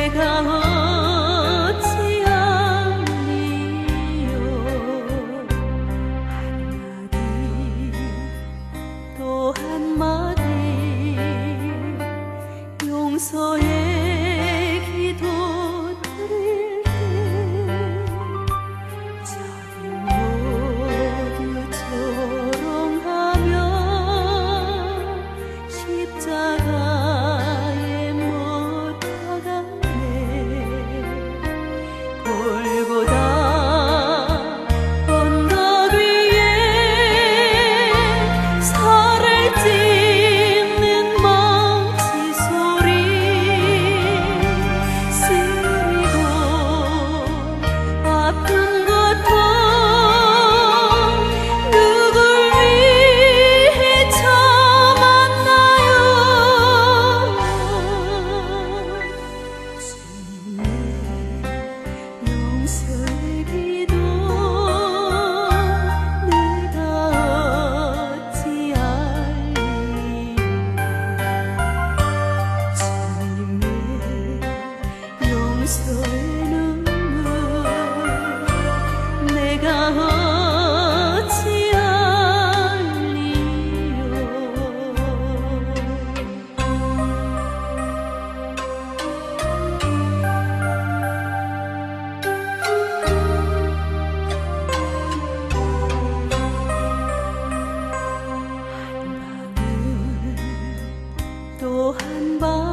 내가 어찌 알리요 한마디 또 한마디 용서해 多含苞